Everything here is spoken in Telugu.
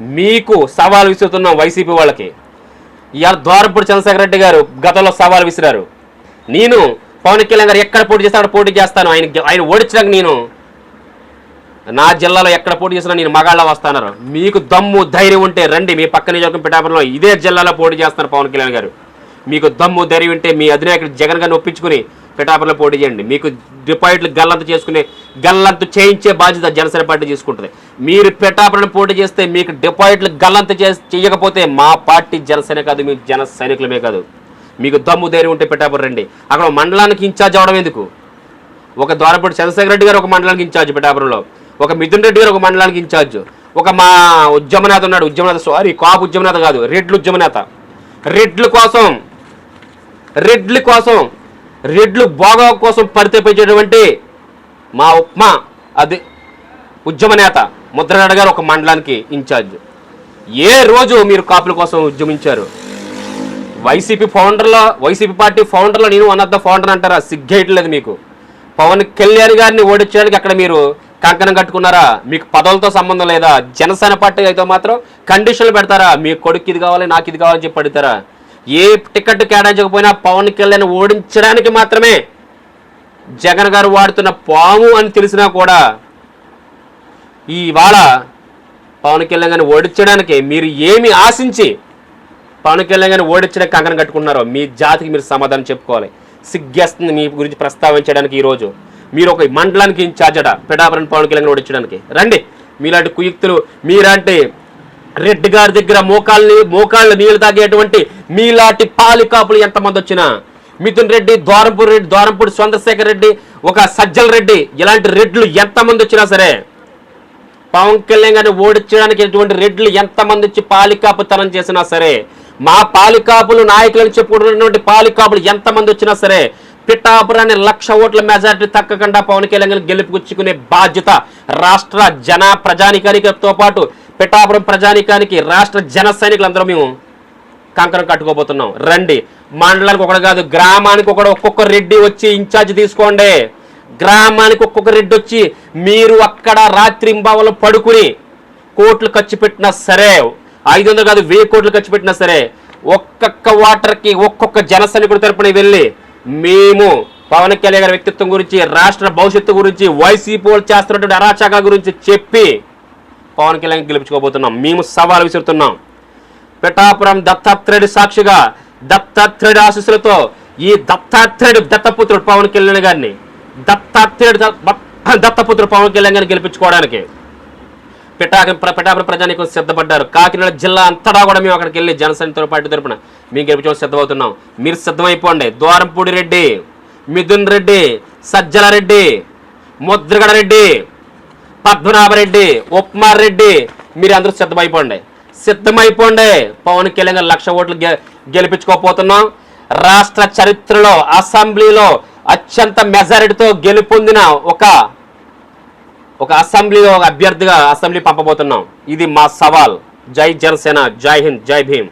మీకు సవాల్ విసురుతున్నాం వైసీపీ వాళ్ళకి. ఇవాళ ద్వారపూడి చంద్రశేఖర రెడ్డి గారు గతంలో సవాల్ విసిరారు. నేను పవన్ కళ్యాణ్ గారు ఎక్కడ పోటీ చేస్తే అక్కడ పోటీ చేస్తాను. ఆయన ఆయన ఓడించడానికి నేను నా జిల్లాలో ఎక్కడ పోటీ చేసినా నేను మగాళ్ళ వస్తాను మీకు దమ్ము ధైర్యం ఉంటే రండి. మీ పక్క నియోజకవర్గం పిఠాపురంలో ఇదే జిల్లాలో పోటీ చేస్తున్నారు పవన్ కళ్యాణ్ గారు. మీకు దమ్ము ధైర్యం ఉంటే మీ అధినాయకుడు జగన్ గారిని ఒప్పించుకుని పిఠాపురలో పోటీ చేయండి. మీకు డిపాజిట్లు గల్లంత చేసుకునే గల్లంతు చేయించే బాధ్యత జనసేన పార్టీ తీసుకుంటుంది. మీరు పిఠాపురం పోటీ చేస్తే మీకు డిపాజిట్లు గల్లంత చేసి చేయకపోతే మా పార్టీ జనసేన కాదు మీ జన సైనికులమే కాదు. మీకు దమ్ము ధైర్యం ఉంటే పిఠాపురం రండి. అక్కడ మండలానికి ఇన్ఛార్జ్ అవడం ఎందుకు? ఒక ద్వారపూడి చంద్రశేఖర రెడ్డి గారు ఒక మండలానికి ఇన్ఛార్జ్ పిఠాపురంలో. ఒక మిథున్ రెడ్డి గారు ఒక మండలానికి ఇన్ఛార్జ్. ఒక మా ఉద్యమనేత ఉన్నాడు ఉద్యమనేత సారీ కాపు ఉద్యమనేత కాదు రెడ్లు ఉద్యమనేత. రెడ్ల కోసం రెడ్ల కోసం రెడ్లు బాగా కోసం పరితపించేటువంటి మా ఉప్మా అది ఉద్యమ నేత ముద్రనాడు గారు ఒక మండలానికి ఇన్ఛార్జ్. ఏ రోజు మీరు కాపుల కోసం ఉద్యమించారు? వైసీపీ ఫౌండర్లో వైసీపీ పార్టీ ఫౌండర్లో నేను వన్ ఆఫ్ ద ఫౌండర్ అంటారా? సిగ్గేయట్లేదు మీకు. పవన్ కళ్యాణ్ గారిని ఓడించడానికి అక్కడ మీరు కంకణం కట్టుకున్నారా? మీకు పదవులతో సంబంధం లేదా? జనసేన పార్టీ అయితే మాత్రం కండిషన్లు పెడతారా? మీ కొడుకు ఇది కావాలి నాకు ఇది కావాలని చెప్పి పెడతారా ఏ టికెట్ కేటాయించకపోయినా పవన్ కళ్యాణ్ ఓడించడానికి మాత్రమే జగన్ గారు వాడుతున్న పాము అని తెలిసినా కూడా ఇవాళ పవన్ కళ్యాణ్ గారిని ఓడించడానికి మీరు ఏమి ఆశించి పవన్ కళ్యాణ్ గారిని ఓడించడానికి కంకణం కట్టుకున్నారో మీ జాతికి మీరు సమాధానం చెప్పుకోవాలి. సిగ్గేస్తుంది మీ గురించి ప్రస్తావించడానికి ఈరోజు. మీరు ఒక మండలానికి ఇన్ఛార్జ్ అట పిఠాపురం పవన్ కళ్యాణ్ ఓడించడానికి. రండి మీలాంటి కుయుక్తులు మీలాంటి రెడ్డి గారి దగ్గర మోకాళ్ళని మోకాళ్ళు నీళ్ళు తాగేటువంటి మీలాంటి పాలికాపులు ఎంతమంది వచ్చినా? మిథున్ రెడ్డి ద్వారంపూడి రెడ్డి ద్వారంపూడి చంద్రశేఖర్ రెడ్డి ఒక సజ్జల రెడ్డి ఇలాంటి రెడ్లు ఎంతమంది వచ్చినా సరే పవన్ కళ్యాణ్ గారిని ఓడించడానికి ఎటువంటి రెడ్లు ఎంతమంది వచ్చి పాలికాపుతనం చేసినా సరే మా పాలికాపులు నాయకులను చెప్పుకుంటున్నటువంటి పాలికాపులు ఎంతమంది వచ్చినా సరే పిఠాపురాన్ని లక్ష ఓట్ల మెజార్టీ తక్కకుండా పవన్ కళ్యాణ్ గెలుపుకొచ్చుకునే బాధ్యత రాష్ట్ర జన ప్రజానికారితో పాటు పిఠాపురం ప్రజానికానికి రాష్ట్ర జన సైనికులందరూ మేము కంకణం కట్టుకోబోతున్నాం. రండి. మండలానికి ఒకటి కాదు గ్రామానికి ఒకటి ఒక్కొక్క రెడ్డి వచ్చి ఇన్ఛార్జ్ తీసుకోండి. గ్రామానికి ఒక్కొక్క రెడ్డి వచ్చి మీరు అక్కడ రాత్రి ఇంబావలో పడుకుని కోట్లు ఖర్చు పెట్టినా సరే ఐదు వందలు కాదు వెయ్యి కోట్లు ఖర్చు పెట్టినా సరే ఒక్కొక్క వాటర్కి ఒక్కొక్క జన సైనికుడి తరపున వెళ్ళి మేము పవన్ కళ్యాణ్ గారి వ్యక్తిత్వం గురించి రాష్ట్ర భవిష్యత్తు గురించి వైసీపీ వాళ్ళు చేస్తున్నటువంటి అరాచకాల గురించి చెప్పి పవన్ కళ్యాణ్ గెలుపుకోబోతున్నాం మేము సవాల్ విసురుతున్నాం. పిఠాపురం దత్తాత్రేయుడి సాక్షిగా దత్తాత్రేయుడి ఆశీస్సులతో ఈ దత్తాత్రేయుడు దత్తపుత్రుడు పవన్ కళ్యాణ్ గారిని దత్తాత్రేయుడు దత్తపుత్రుడు పవన్ కళ్యాణ్ గారిని గెలిపించుకోవడానికి పిఠాక పిఠాపురం ప్రజానికి సిద్ధపడ్డారు. కాకినాడ జిల్లా అంతటా కూడా మేము అక్కడికి వెళ్ళి జనసేనతో పార్టీ తరపున మేము గెలిపించడం సిద్ధమవుతున్నాం. మీరు సిద్ధమైపోండి. ద్వారంపూడి రెడ్డి మిథున్ రెడ్డి సజ్జల రెడ్డి ముద్రగడ రెడ్డి పద్మనాభరెడ్డి ఉప్మార్ రెడ్డి మీరు అందరూ సిద్ధమైపోండి. సిద్ధమైపోండి. పవన్ కళ్యాణ్ లక్ష ఓట్లు గె- రాష్ట్ర చరిత్రలో అసెంబ్లీలో అత్యంత మెజారిటీతో గెలుపొందిన ఒక ఒక అసెంబ్లీలో ఒక అభ్యర్థిగా అసెంబ్లీ పంపబోతున్నాం. ఇది మా సవాల్. జై జనసేన జై హింద్ జై భీమ్.